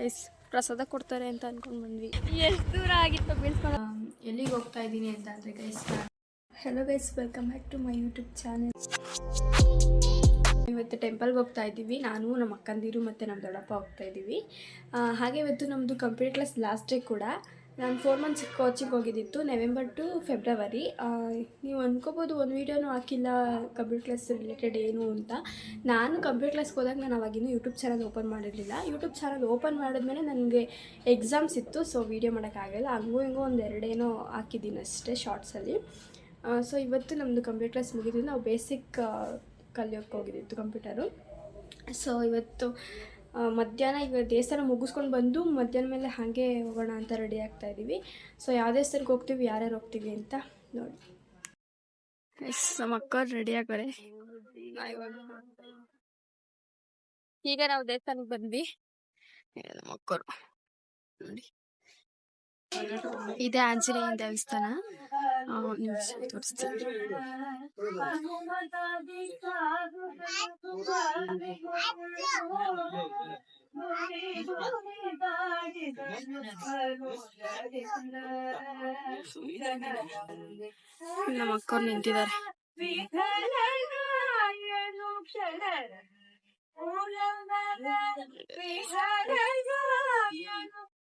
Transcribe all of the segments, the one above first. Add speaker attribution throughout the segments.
Speaker 1: Guys ಪ್ರಸಾದ ಕೊಡ್ತಾರೆ ಅಂತ ಅನ್ಕೊಂಡು ಬಂದ್ವಿ. ಎಷ್ಟು ದೂರ ಆಗಿತ್ತು ಬೀಳ್ಸ್ಕೊಂಡು? ಎಲ್ಲಿಗೆ ಹೋಗ್ತಾ ಇದ್ದೀನಿ ಅಂತ ಅಂದರೆ guys hello guys welcome back to my YouTube channel ಇವತ್ತು ಟೆಂಪಲ್ಗೆ ಹೋಗ್ತಾ ಇದ್ದೀವಿ. ನಾನು ನಮ್ಮ ಅಕ್ಕಂದಿರು ಮತ್ತು ನಮ್ಮ ದೊಡ್ಡಪ್ಪ ಹೋಗ್ತಾ ಇದ್ದೀವಿ ಹಾಗೆ ಇವತ್ತು ನಮ್ಮದು ಕಂಪ್ಯೂಟರ್ ಕ್ಲಾಸ್ ಲಾಸ್ಟ್ ಡೇ ಕೂಡ. ನಾನು ಫೋರ್ ಮಂತ್ಸ್ ಕೋಚಿಂಗ್ ಹೋಗಿದ್ದಿತ್ತು ನವೆಂಬರ್ ಟು ಫೆಬ್ರವರಿ ನೀವು ಅಂದ್ಕೋಬೋದು ಒಂದು ವೀಡಿಯೋನೂ ಹಾಕಿಲ್ಲ ಕಂಪ್ಯೂಟರ್ ಕ್ಲಾಸ್ ರಿಲೇಟೆಡ್ ಏನು ಅಂತ. ನಾನು ಕಂಪ್ಯೂಟರ್ ಕ್ಲಾಸ್ಗೆ ಹೋದಾಗ ನಾನು ಅವಾಗಿನ್ನೂ ಯೂಟ್ಯೂಬ್ ಚಾನಲ್ ಓಪನ್ ಮಾಡಿರಲಿಲ್ಲ. ಯೂಟ್ಯೂಬ್ ಚಾನಲ್ ಓಪನ್ ಮಾಡಿದ್ಮೇಲೆ ನನಗೆ ಎಕ್ಸಾಮ್ಸ್ ಇತ್ತು ಸೊ ವೀಡಿಯೋ ಮಾಡೋಕ್ಕಾಗಲ್ಲ ಹಂಗೂ ಹಿಂಗೂ ಒಂದು ಎರಡೇನೋ ಹಾಕಿದ್ದೀನಿ ಅಷ್ಟೇ ಶಾರ್ಟ್ಸಲ್ಲಿ ಸೊ ಇವತ್ತು ನಮ್ಮದು ಕಂಪ್ಯೂಟರ್ ಕ್ಲಾಸ್ ಮುಗಿದ್ವಿ. ನಾವು ಬೇಸಿಕ್ ಕಲಿಯೋಕ್ಕೆ ಹೋಗಿದ್ದಿತ್ತು ಕಂಪ್ಯೂಟರು ಸೊ ಇವತ್ತು ಮಧ್ಯಾಹ್ನ ಈಗ ದೇವಸ್ಥಾನ ಮುಗಿಸ್ಕೊಂಡು ಬಂದು ಮಧ್ಯಾಹ್ನ ಮೇಲೆ ಹಾಗೆ ಹೋಗೋಣ ಅಂತ ರೆಡಿ ಆಗ್ತಾ ಇದ್ದೀವಿ ಸೊ ಯಾವ ದೇವಸ್ಥಾನಕ್ಕೆ ಹೋಗ್ತೀವಿ, ಯಾರ್ಯಾರು ಹೋಗ್ತೀವಿ ಅಂತ ನೋಡಿ. ನಮ್ಮ ಅಕ್ಕ ರೆಡಿ ಆಗೋರೆ ಈಗ ನಾವು ದೇವಸ್ಥಾನಕ್ಕೆ ಬಂದ್ವಿ. ನಮ್ಮ ಅಕ್ಕರು ನೋಡಿ. ಇದೆ ಆಂಜನೇಯ ದೇವಸ್ಥಾನ ಆ, ನಿಮಿಷ ತೋರಿಸ್ತೀನಿ ನಮ್ಮ ಅಕ್ಕವ್ರು ನಿಂತಿದ್ದಾರೆ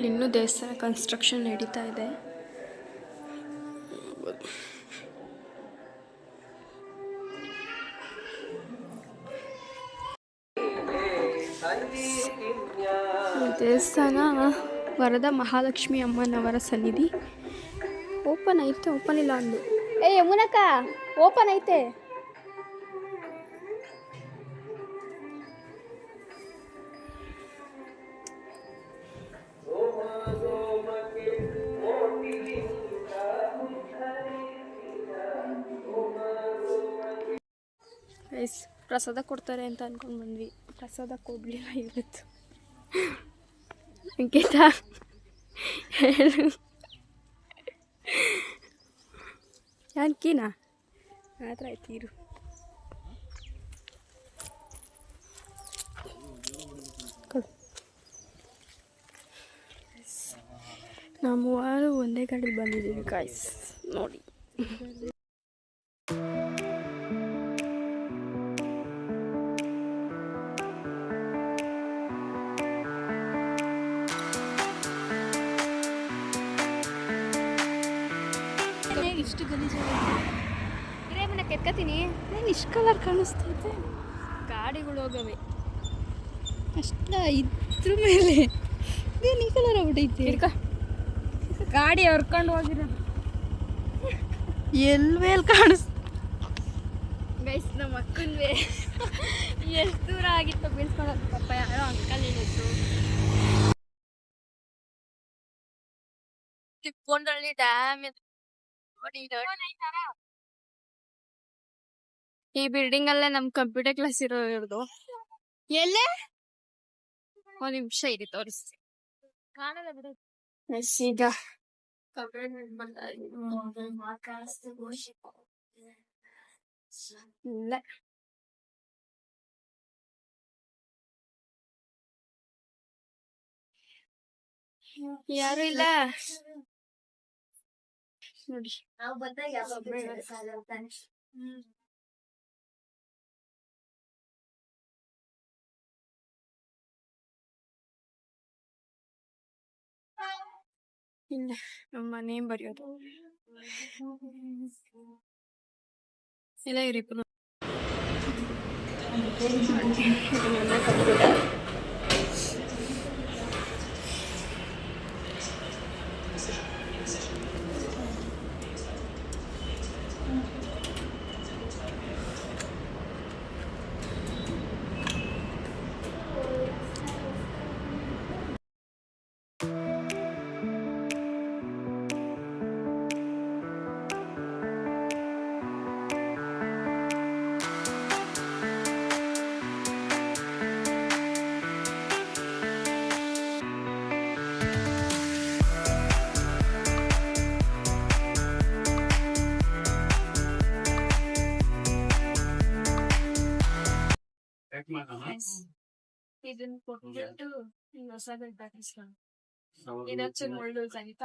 Speaker 1: ಇಲ್ಲಿ ಇನ್ನೂ ದೇವಸ್ಥಾನ ಕನ್ಸ್ಟ್ರಕ್ಷನ್ ನಡೀತಾ ಇದೆ ಈ ದೇವಸ್ಥಾನ ವರದ ಮಹಾಲಕ್ಷ್ಮಿ ಅಮ್ಮನವರ ಸನ್ನಿಧಿ ಓಪನ್ ಐತೆ ಓಪನ್ ಇಲ್ಲ ಅಂದು ಏ ಯಮುನಕ್ಕ ಓಪನ್ ಐತೆ ಗೈಸ್ ಪ್ರಸಾದ ಕೊಡ್ತಾರೆ ಅಂತ ಅನ್ಕೊಂಡು ಬಂದ್ವಿ. ಪ್ರಸಾದ ಕೊಡಲಿಲ್ಲ ಇವತ್ತು. ಅಂಕಿತ ಹೇಳು. ಆ ಥರ ಆಯ್ತು ಒಂದೇ ಕಡೆ ಬಂದಿದ್ದೀವಿ ಗಾಯ್ಸ್ ನೋಡಿ. ಇಷ್ಟು ಗಲೀಜಾಗೈತೆ ಕೆತ್ಕತೀನಿ. ನಾನು ಇಷ್ಟು ಕಲರ್ ಕಾಣಿಸ್ತೈತೆ. ಗಾಡಿಗಳು ಹೋಗವೆ.
Speaker 2: ಅಷ್ಟ ಇದ್ರ ಮೇಲೆ. ಏನು ಈ ಕಲರ್ ಆಗ್ಬಿಟ್ಟೈತೆ
Speaker 1: ಇಡ್ಕ ಗಾಡಿ ಹೊರ್ಕೊಂಡು ಹೋಗಿರೋದು.
Speaker 2: ಎಲ್ ಮೇಲೆ ಕಾಣಿಸ್
Speaker 1: ಗೈಸ್ ನಮ್ಮ ಅಕ್ಕನ ಎಷ್ಟು ದೂರ ಆಗಿತ್ತು ಬೀಳ್ಸ್ಕೊಳ್ಳೋದು ಪಾಪ. ಯಾರೋ ಅಂಕಲ್ ಹೇಳಿದ್ರು. ಡ್ಯಾಮ್ ಈ ಬಿಲ್ಡಿಂಗ್ ಅಲ್ಲೇ ನಮ್ ಕಂಪ್ಯೂಟರ್ ಕ್ಲಾಸ್ ಇರೋದು ಎಲ್ಲೇ? ಒಂದ್ ನಿಮಿಷ ಇರಿ ತೋರಿಸ್ತೀನಿ. ಕಾಣಲ್ಲ ಬಿಡು. ಎಸ್ ಈಗ. ಇಲ್ಲ. ಯಾರು ಇಲ್ಲ? ನೋಡಿ ಇಲ್ಲ ನಮ್ಮ ಮನೆ ಬರೆಯೋದು ಇಲ್ಲ ಇವ್ರಿಬ್ರು ಇದನ್ನ ಕೊಟ್ಬಿಟ್ಟು ಹಿಂಗ್ ಹೊಸದಾಗಿ ಹಾಕಿಸ್ಕೊಂಡು ಇನ್ನೊಂಚೂರು ಮುಳ್ಳು ಸಹಿತ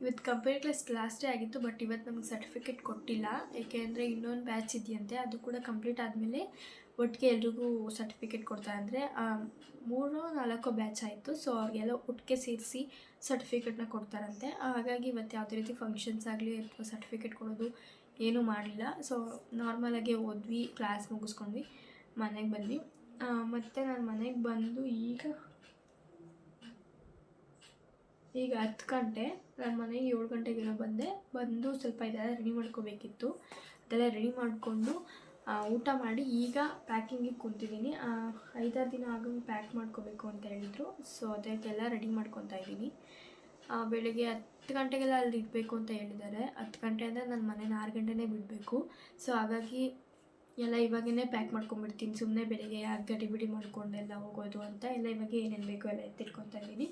Speaker 1: ಇವತ್ತು ಕಂಪ್ಯೂಟರ್ ಕ್ಲಾಸ್ ಲಾಸ್ಟ್ ಡೇ ಆಗಿತ್ತು ಬಟ್ ಇವತ್ತು ನಮ್ಗೆ ಸರ್ಟಿಫಿಕೇಟ್ ಕೊಟ್ಟಿಲ್ಲ. ಏಕೆಂದರೆ ಇನ್ನೊಂದು ಬ್ಯಾಚ್ ಇದೆಯಂತೆ. ಅದು ಕೂಡ ಕಂಪ್ಲೀಟ್ ಆದಮೇಲೆ ಒಟ್ಟಿಗೆ ಎಲ್ರಿಗೂ ಸರ್ಟಿಫಿಕೇಟ್ ಕೊಡ್ತಾರೆ ಅಂದರೆ ಮೂರು ನಾಲ್ಕು ಬ್ಯಾಚ್ ಆಯಿತು. ಸೊ ಅವ್ರಿಗೆಲ್ಲ ಒಟ್ಟಿಗೆ ಸೇರಿಸಿ ಸರ್ಟಿಫಿಕೇಟ್ನ ಕೊಡ್ತಾರಂತೆ. ಹಾಗಾಗಿ ಇವತ್ತು ಯಾವುದೇ ರೀತಿ ಫಂಕ್ಷನ್ಸ್ ಆಗಲಿ ಅಥವಾ ಸರ್ಟಿಫಿಕೇಟ್ ಕೊಡೋದು ಏನೂ ಮಾಡಲಿಲ್ಲ. ಸೊ ನಾರ್ಮಲಾಗೆ ಓದ್ವಿ ಕ್ಲಾಸ್ ಮುಗಿಸ್ಕೊಂಡ್ವಿ, ಮನೆಗೆ ಬಂದ್ವಿ. ಮತ್ತು ನಾನು ಮನೆಗೆ ಬಂದು ಈಗ ಈಗ ಹತ್ತು ಗಂಟೆ, ನಾನು ಮನೆಗೆ ಏಳು ಗಂಟೆಗೆಲ್ಲ ಬಂದೆ. ಬಂದು ಸ್ವಲ್ಪ ಇದೆಲ್ಲ ರೆಡಿ ಮಾಡ್ಕೋಬೇಕಿತ್ತು. ಅದೆಲ್ಲ ರೆಡಿ ಮಾಡಿಕೊಂಡು ಊಟ ಮಾಡಿ ಈಗ ಪ್ಯಾಕಿಂಗಿಗೆ ಕೂತಿದ್ದೀನಿ. ಐದಾರು ದಿನ ಆಗಂಗೆ ಪ್ಯಾಕ್ ಮಾಡ್ಕೋಬೇಕು ಅಂತ ಹೇಳಿದರು. ಸೊ ಅದಕ್ಕೆಲ್ಲ ರೆಡಿ ಮಾಡ್ಕೊತಾ ಇದ್ದೀನಿ. ಬೆಳಗ್ಗೆ ಹತ್ತು ಗಂಟೆಗೆಲ್ಲ ಅಲ್ಲಿ ಇರಬೇಕು ಅಂತ ಹೇಳಿದ್ದಾರೆ. ಹತ್ತು ಗಂಟೆ ಅಂದರೆ ನನ್ನ ಮನೆ ಆರು ಗಂಟೆನೇ ಬಿಡಬೇಕು. ಸೊ ಹಾಗಾಗಿ ಎಲ್ಲ ಇವಾಗೇ ಪ್ಯಾಕ್ ಮಾಡ್ಕೊಂಬಿಡ್ತೀನಿ ಸುಮ್ಮನೆ ಬೆಳಿಗ್ಗೆ ಯಾಕೆ ಗಡಿ ಬಿಡಿ ಮಾಡ್ಕೊಂಡೆಲ್ಲ ಹೋಗೋದು ಅಂತ ಎಲ್ಲ ಇವಾಗ ಏನೇನು ಬೇಕೋ ಎಲ್ಲ ಎತ್ತಿಟ್ಕೊತಾ ಇದ್ದೀನಿ.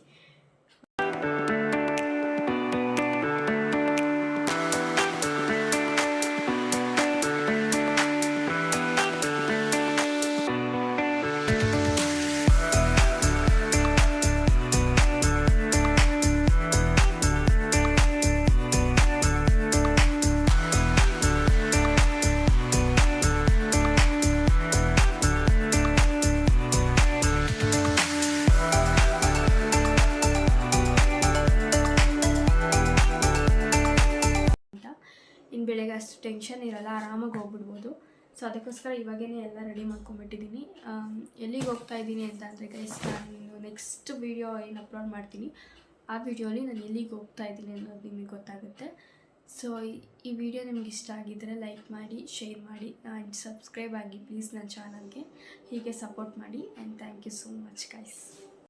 Speaker 1: ಇನ್ನು ಅಷ್ಟು ಟೆನ್ಷನ್ ಇರಲ್ಲ, ಆರಾಮಾಗಿ ಹೋಗ್ಬಿಡ್ಬೋದು. ಸೊ ಅದಕ್ಕೋಸ್ಕರ ಇವಾಗೇ ಎಲ್ಲ ರೆಡಿ ಮಾಡ್ಕೊಂಬಿಟ್ಟಿದ್ದೀನಿ ಎಲ್ಲಿಗೆ ಹೋಗ್ತಾ ಇದ್ದೀನಿ ಅಂತ ಅಂದರೆ ಗೈಸ್ ನಾನು ನೆಕ್ಸ್ಟ್ ವೀಡಿಯೋ ಏನು ಅಪ್ಲೋಡ್ ಮಾಡ್ತೀನಿ, ಆ ವಿಡಿಯೋಲಿ ನಾನು ಎಲ್ಲಿಗೆ ಹೋಗ್ತಾ ಇದ್ದೀನಿ ಅನ್ನೋದು ನಿಮಗೆ ಗೊತ್ತಾಗುತ್ತೆ. ಸೊ ಈ ವಿಡಿಯೋ ನಿಮ್ಗೆ ಇಷ್ಟ ಆಗಿದ್ದರೆ ಲೈಕ್ ಮಾಡಿ ಶೇರ್ ಮಾಡಿ ಆ್ಯಂಡ್ ಸಬ್ಸ್ಕ್ರೈಬ್ ಆಗಿ ಪ್ಲೀಸ್ ನನ್ನ ಚಾನಲ್ಗೆ ಹೀಗೆ ಸಪೋರ್ಟ್ ಮಾಡಿ and thank you so much guys